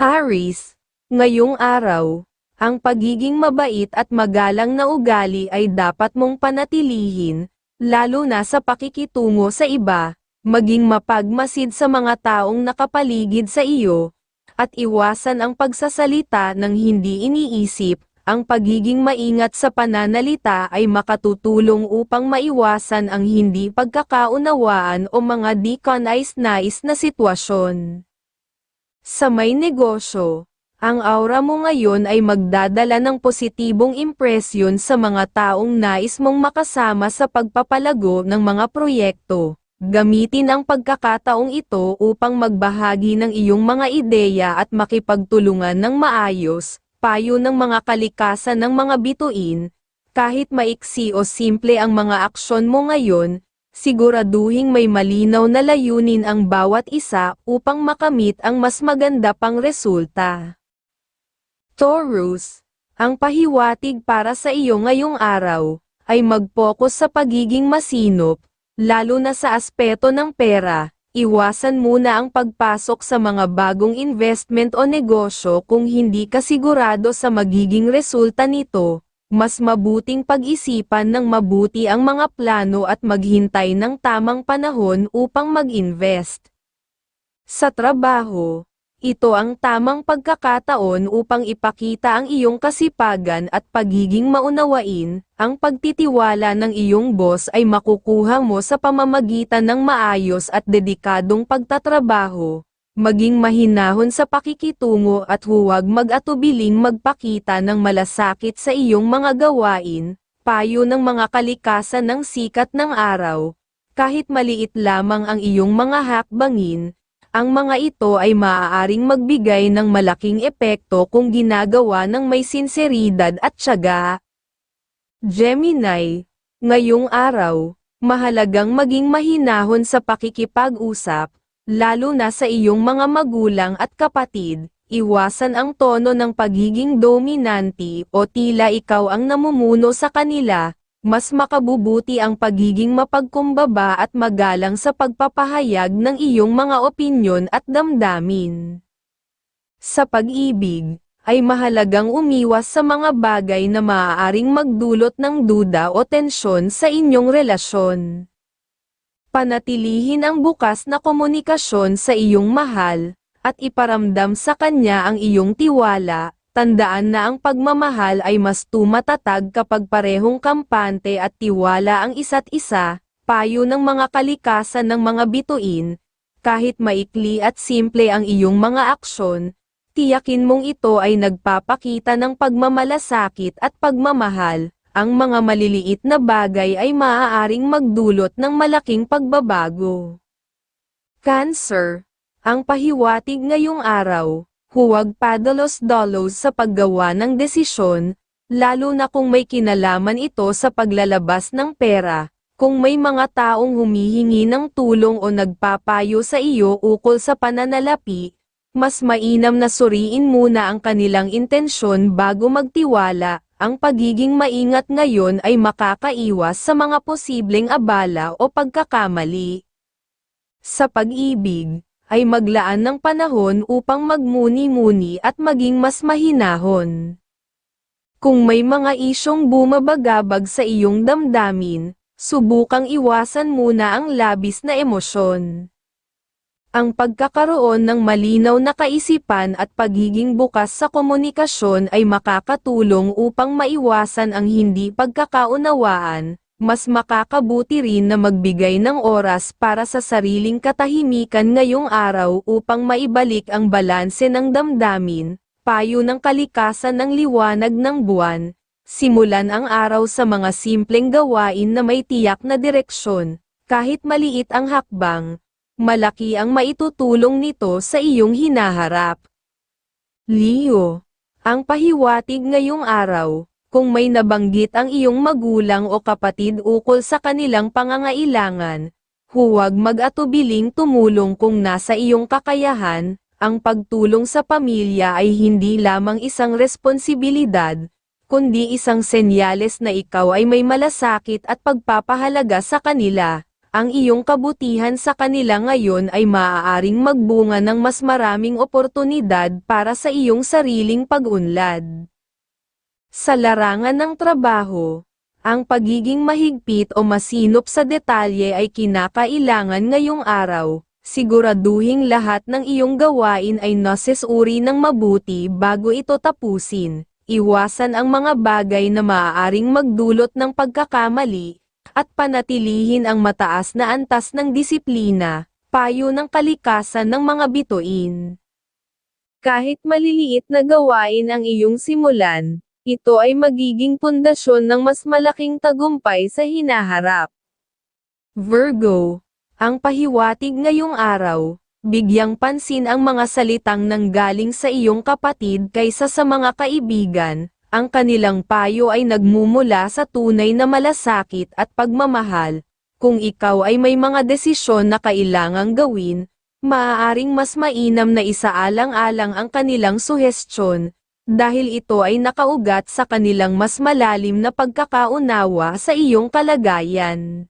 Aris, ngayong araw, ang pagiging mabait at magalang na ugali ay dapat mong panatilihin, lalo na sa pakikitungo sa iba, maging mapagmasid sa mga taong nakapaligid sa iyo, at iwasan ang pagsasalita ng hindi iniisip, ang pagiging maingat sa pananalita ay makatutulong upang maiwasan ang hindi pagkakaunawaan o mga di kanais-nais na sitwasyon. Sa may negosyo, ang aura mo ngayon ay magdadala ng positibong impresyon sa mga taong nais mong makasama sa pagpapalago ng mga proyekto. Gamitin ang pagkakataong ito upang magbahagi ng iyong mga ideya at makipagtulungan ng maayos, payo ng mga kalikasan ng mga bituin, kahit maiksi o simple ang mga aksyon mo ngayon, siguraduhing may malinaw na layunin ang bawat isa upang makamit ang mas maganda pang resulta. Taurus, ang pahiwatig para sa iyo ngayong araw, ay mag-focus sa pagiging masinop, lalo na sa aspeto ng pera, iwasan muna ang pagpasok sa mga bagong investment o negosyo kung hindi ka sigurado sa magiging resulta nito, mas mabuting pag-isipan ng mabuti ang mga plano at maghintay ng tamang panahon upang mag-invest. Sa trabaho, ito ang tamang pagkakataon upang ipakita ang iyong kasipagan at pagiging maunawain, ang pagtitiwala ng iyong boss ay makukuha mo sa pamamagitan ng maayos at dedikadong pagtatrabaho. Maging mahinahon sa pakikitungo at huwag mag-atubiling magpakita ng malasakit sa iyong mga gawain, payo ng mga kalikasan ng sikat ng araw. Kahit maliit lamang ang iyong mga hakbangin, ang mga ito ay maaaring magbigay ng malaking epekto kung ginagawa ng may sinseridad at tiyaga. Gemini, ngayong araw, mahalagang maging mahinahon sa pakikipag-usap, lalo na sa iyong mga magulang at kapatid, iwasan ang tono ng pagiging dominante o tila ikaw ang namumuno sa kanila, mas makabubuti ang pagiging mapagkumbaba at magalang sa pagpapahayag ng iyong mga opinyon at damdamin. Sa pag-ibig, ay mahalagang umiwas sa mga bagay na maaaring magdulot ng duda o tensyon sa inyong relasyon. Panatilihin ang bukas na komunikasyon sa iyong mahal, at iparamdam sa kanya ang iyong tiwala, Tandaan na ang pagmamahal ay mas tumatatag kapag parehong kampante at tiwala ang isa't isa, payo ng mga kalikasan ng mga bituin, kahit maikli at simple ang iyong mga aksyon, tiyakin mong ito ay nagpapakita ng pagmamalasakit at pagmamahal, ang mga maliliit na bagay ay maaaring magdulot ng malaking pagbabago. Cancer, ang pahiwatig ngayong araw, huwag padalos-dalos sa paggawa ng desisyon, lalo na kung may kinalaman ito sa paglalabas ng pera, kung may mga taong humihingi ng tulong o nagpapayo sa iyo ukol sa pananalapi, mas mainam na suriin muna ang kanilang intensyon bago magtiwala, ang pagiging maingat ngayon ay makakaiwas sa mga posibleng abala o pagkakamali. Sa pag-ibig, ay maglaan ng panahon upang magmuni-muni at maging mas mahinahon. Kung may mga isyong bumabagabag sa iyong damdamin, subukang iwasan muna ang labis na emosyon. Ang pagkakaroon ng malinaw na kaisipan at pagiging bukas sa komunikasyon ay makakatulong upang maiwasan ang hindi pagkakaunawaan, mas makakabuti rin na magbigay ng oras para sa sariling katahimikan ngayong araw upang maibalik ang balanse ng damdamin, payo ng kalikasan ng liwanag ng buwan, simulan ang araw sa mga simpleng gawain na may tiyak na direksyon, kahit maliit ang hakbang, malaki ang maitutulong nito sa iyong hinaharap. Leo, ang pahiwatig ngayong araw, kung may nabanggit ang iyong magulang o kapatid ukol sa kanilang pangangailangan, huwag mag-atubiling tumulong kung nasa iyong kakayahan, ang pagtulong sa pamilya ay hindi lamang isang responsibilidad, kundi isang senyales na ikaw ay may malasakit at pagpapahalaga sa kanila. Ang iyong kabutihan sa kanila ngayon ay maaaring magbunga ng mas maraming oportunidad para sa iyong sariling pag-unlad. Sa larangan ng trabaho, ang pagiging mahigpit o masinop sa detalye ay kinakailangan ngayong araw, siguraduhing lahat ng iyong gawain ay nasesuri ng mabuti bago ito tapusin, iwasan ang mga bagay na maaaring magdulot ng pagkakamali, at panatilihin ang mataas na antas ng disiplina, payo ng kalikasan ng mga bituin. Kahit maliliit na gawain ang iyong simulan, ito ay magiging pundasyon ng mas malaking tagumpay sa hinaharap. Virgo, ang pahiwatig ngayong araw, bigyang pansin ang mga salitang nanggaling sa iyong kapatid kaysa sa mga kaibigan, ang kanilang payo ay nagmumula sa tunay na malasakit at pagmamahal. Kung ikaw ay may mga desisyon na kailangang gawin, maaaring mas mainam na isaalang-alang ang kanilang suhestyon, dahil ito ay nakaugat sa kanilang mas malalim na pagkakaunawa sa iyong kalagayan.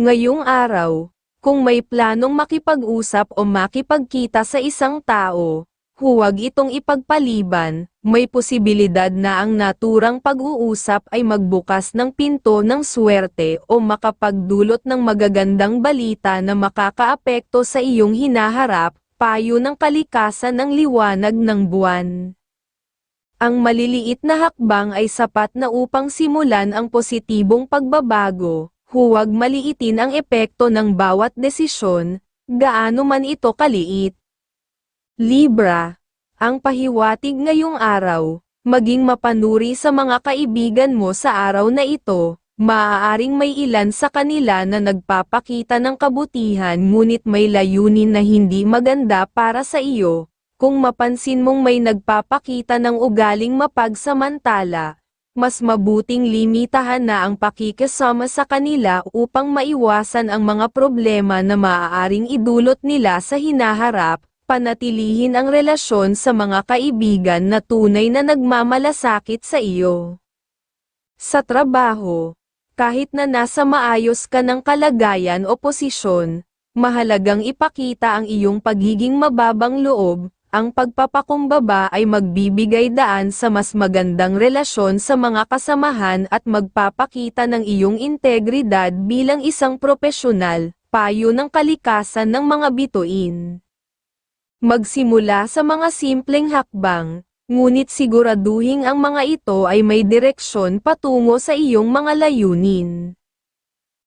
Ngayong araw, kung may planong makipag-usap o makipagkita sa isang tao, huwag itong ipagpaliban, may posibilidad na ang naturang pag-uusap ay magbukas ng pinto ng swerte o makapagdulot ng magagandang balita na makakaapekto sa iyong hinaharap, payo ng kalikasan ng liwanag ng buwan. Ang maliliit na hakbang ay sapat na upang simulan ang positibong pagbabago, huwag maliitin ang epekto ng bawat desisyon, gaano man ito kaliit. Libra, ang pahiwatig ngayong araw, maging mapanuri sa mga kaibigan mo sa araw na ito, maaaring may ilan sa kanila na nagpapakita ng kabutihan ngunit may layunin na hindi maganda para sa iyo, kung mapansin mong may nagpapakita ng ugaling mapagsamantala, mas mabuting limitahan na ang pakikisama sa kanila upang maiwasan ang mga problema na maaaring idulot nila sa hinaharap, panatilihin ang relasyon sa mga kaibigan na tunay na nagmamalasakit sa iyo. Sa trabaho, kahit na nasa maayos ka ng kalagayan o posisyon, mahalagang ipakita ang iyong pagiging mababang loob, ang pagpapakumbaba ay magbibigay daan sa mas magandang relasyon sa mga kasamahan at magpapakita ng iyong integridad bilang isang propesyonal, payo ng kalikasan ng mga bituin. Magsimula sa mga simpleng hakbang, ngunit siguraduhin ang mga ito ay may direksyon patungo sa iyong mga layunin.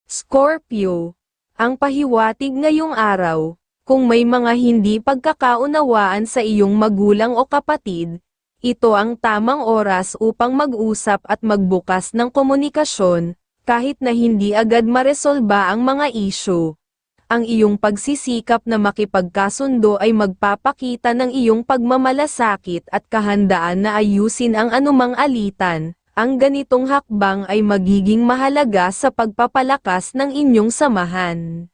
Scorpio, ang pahiwatig ngayong araw, kung may mga hindi pagkakaunawaan sa iyong magulang o kapatid, ito ang tamang oras upang mag-usap at magbukas ng komunikasyon, kahit na hindi agad maresolba ang mga isyu ang iyong pagsisikap na makipagkasundo ay magpapakita ng iyong pagmamalasakit at kahandaan na ayusin ang anumang alitan. Ang ganitong hakbang ay magiging mahalaga sa pagpapalakas ng inyong samahan.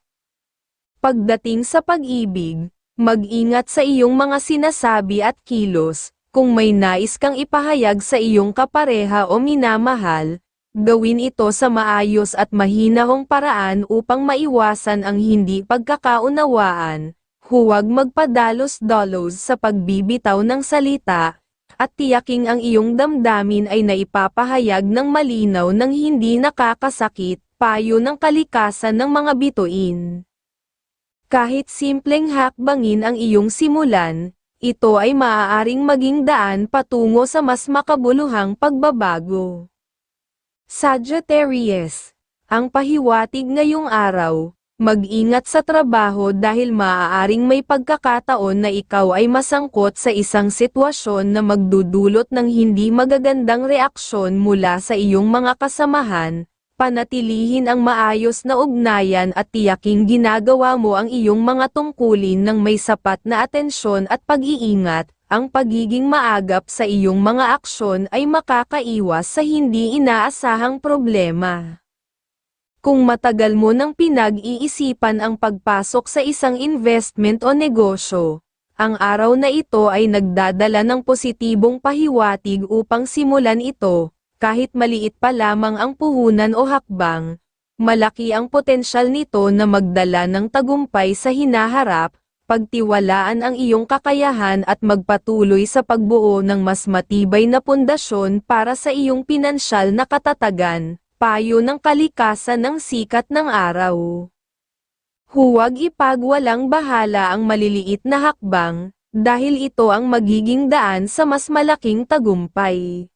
Pagdating sa pag-ibig, mag-ingat sa iyong mga sinasabi at kilos, kung may nais kang ipahayag sa iyong kapareha o minamahal, Gawin ito sa maayos at mahinahong paraan upang maiwasan ang hindi pagkakaunawaan. Huwag magpadalos-dalos sa pagbibitaw ng salita, at tiyaking ang iyong damdamin ay naipapahayag ng malinaw ng hindi nakakasakit, payo ng kalikasan ng mga bituin. Kahit simpleng hakbangin ang iyong simulan, ito ay maaaring maging daan patungo sa mas makabuluhang pagbabago. Sagittarius, ang pahiwatig ngayong araw, mag-ingat sa trabaho dahil maaaring may pagkakataon na ikaw ay masangkot sa isang sitwasyon na magdudulot ng hindi magagandang reaksyon mula sa iyong mga kasamahan, panatilihin ang maayos na ugnayan at tiyaking ginagawa mo ang iyong mga tungkulin ng may sapat na atensyon at pag-iingat, ang pagiging maagap sa iyong mga aksyon ay makakaiwas sa hindi inaasahang problema. Kung matagal mo nang pinag-iisipan ang pagpasok sa isang investment o negosyo, ang araw na ito ay nagdadala ng positibong pahiwatig upang simulan ito, kahit maliit pa lamang ang puhunan o hakbang, malaki ang potensyal nito na magdala ng tagumpay sa hinaharap, pagtiwalaan ang iyong kakayahan at magpatuloy sa pagbuo ng mas matibay na pundasyon para sa iyong pinansyal na katatagan, payo ng kalikasan ng sikat ng araw. Huwag ipagwalang bahala ang maliliit na hakbang, dahil ito ang magiging daan sa mas malaking tagumpay.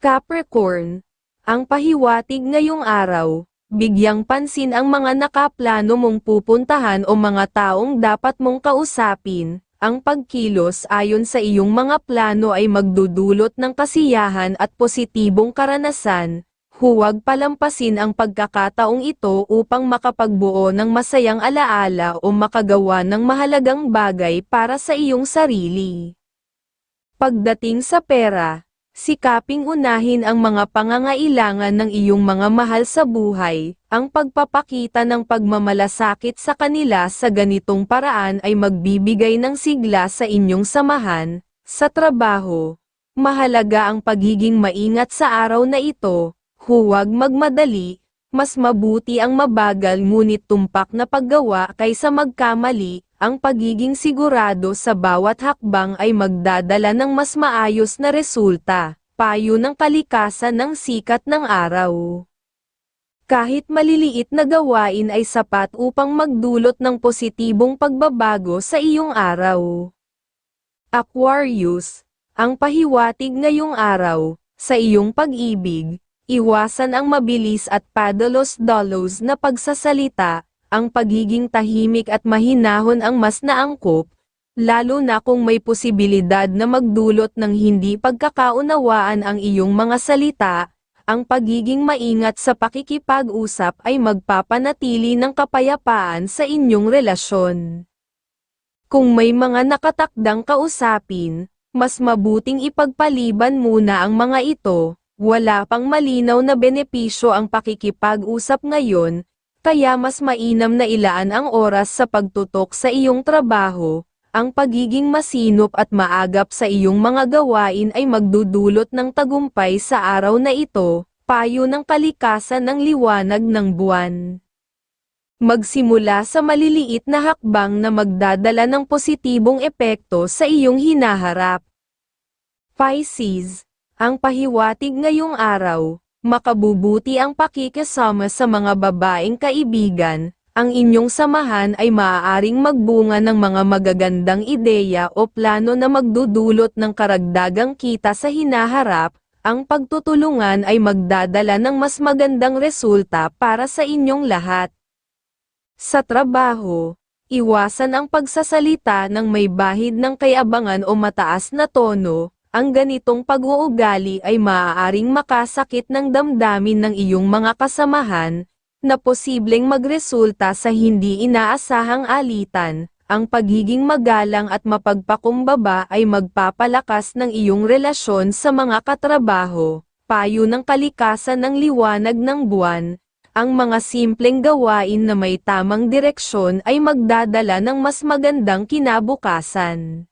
Capricorn, ang pahiwatig ngayong araw, bigyang pansin ang mga nakaplano mong pupuntahan o mga taong dapat mong kausapin, ang pagkilos ayon sa iyong mga plano ay magdudulot ng kasiyahan at positibong karanasan, huwag palampasin ang pagkakataong ito upang makapagbuo ng masayang alaala o makagawa ng mahalagang bagay para sa iyong sarili. Pagdating sa pera, sikaping unahin ang mga pangangailangan ng iyong mga mahal sa buhay, ang pagpapakita ng pagmamalasakit sa kanila sa ganitong paraan ay magbibigay ng sigla sa inyong samahan, sa trabaho. Mahalaga ang pagiging maingat sa araw na ito, huwag magmadali, mas mabuti ang mabagal ngunit tumpak na paggawa kaysa magkamali, ang pagiging sigurado sa bawat hakbang ay magdadala ng mas maayos na resulta, payo ng kalikasan ng sikat ng araw. Kahit maliliit na gawain ay sapat upang magdulot ng positibong pagbabago sa iyong araw. Aquarius, ang pahiwatig ngayong araw, sa iyong pag-ibig, iwasan ang mabilis at padalos-dalos na pagsasalita, ang pagiging tahimik at mahinahon ang mas naangkop, lalo na kung may posibilidad na magdulot ng hindi pagkakaunawaan ang iyong mga salita, ang pagiging maingat sa pakikipag-usap ay magpapanatili ng kapayapaan sa inyong relasyon. Kung may mga nakatakdang kausapin, mas mabuting ipagpaliban muna ang mga ito, wala pang malinaw na benepisyo ang pakikipag-usap ngayon, kaya mas mainam na ilaan ang oras sa pagtutok sa iyong trabaho, ang pagiging masinop at maagap sa iyong mga gawain ay magdudulot ng tagumpay sa araw na ito, payo ng kalikasan ng liwanag ng buwan. Magsimula sa maliliit na hakbang na magdadala ng positibong epekto sa iyong hinaharap. Pisces, ang pahiwatig ngayong araw, makabubuti ang pakikisama sa mga babaeng kaibigan, ang inyong samahan ay maaaring magbunga ng mga magagandang ideya o plano na magdudulot ng karagdagang kita sa hinaharap, ang pagtutulungan ay magdadala ng mas magandang resulta para sa inyong lahat. Sa trabaho, iwasan ang pagsasalita ng may bahid ng kayabangan o mataas na tono, ang ganitong pag-uugali ay maaaring makasakit ng damdamin ng iyong mga kasamahan, na posibleng magresulta sa hindi inaasahang alitan, ang pagiging magalang at mapagpakumbaba ay magpapalakas ng iyong relasyon sa mga katrabaho, payo ng kalikasan ng liwanag ng buwan, ang mga simpleng gawain na may tamang direksyon ay magdadala ng mas magandang kinabukasan.